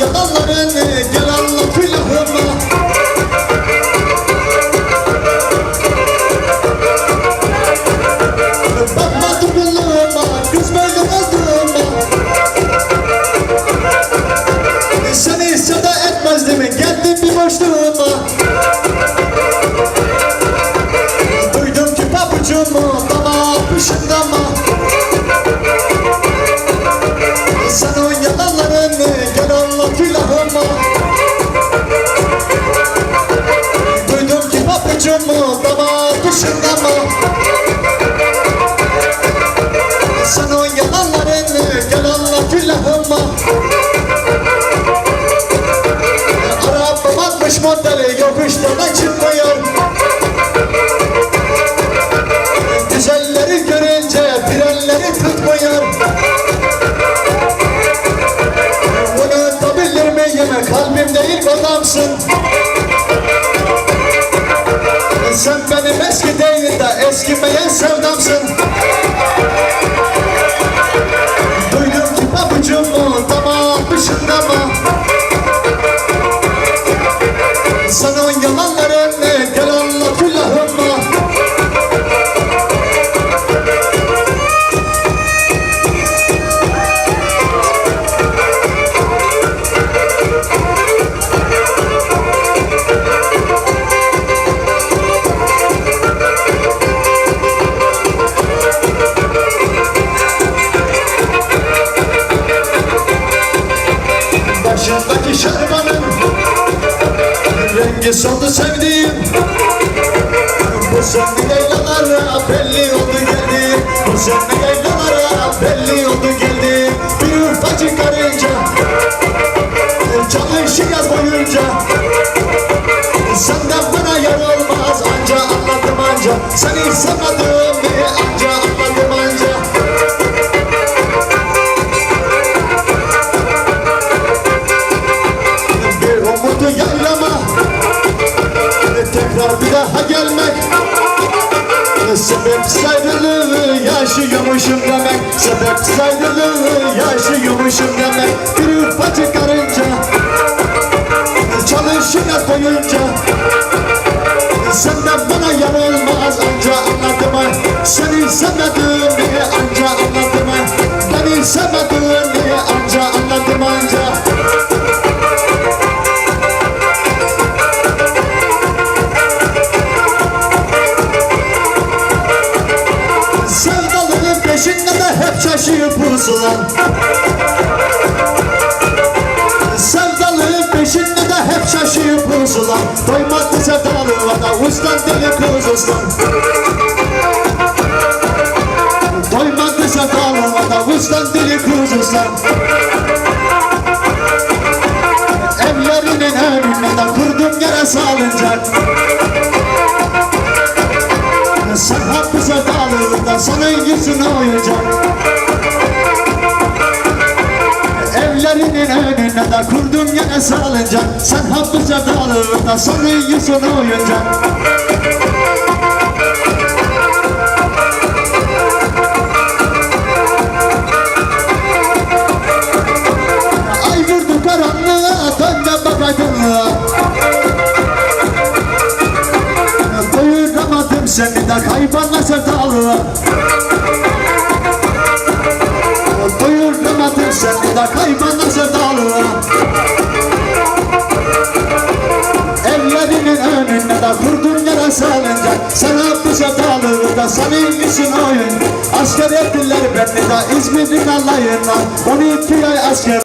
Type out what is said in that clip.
yalanlarını gel anlat Bakma Duydum ki pabucumu, dama pışında mı? Sen o yalanlarını gel anlat ilahıma Arabam atmış modeli yokuşlardan çıkmıyor Başındaki şerbanın Rengi soldu sevdiğim. Bu senli yaylalara belli oldu geldi. Bu senli yaylalara belli oldu geldi. Bir ufacık karınca Çalışır yaz boyunca. Senden bana yar olmaz anca anladım anca. Seni sevmedim Sebep saygılı yaşıyormuşum demek. Bir ufacık karınca Çalışır yaz boyunca Senden bana yar olmaz anca anladım ha Seni sevmedim pusulan Sevdalının peşinde de hep şaşıyor pusulan Doymadı sevdalığa ustan deli kuzusun Doymadı sevdalığa ustan deli kuzusun Evlerinin önünde kurdum yere salıncak sen hapise dağılırda senin yüzüne oyacak de kurdum yine salınacak Sen hapise dağılırda senin yüzüne oyacak. Ay vurdu karanlığa dön de bak aydınlığa Doyuramadım seni de kaybolma sevdalığa Bu sevdalığı için oyun Asker ettiler beni de İzmir'in alayına 12 ay asker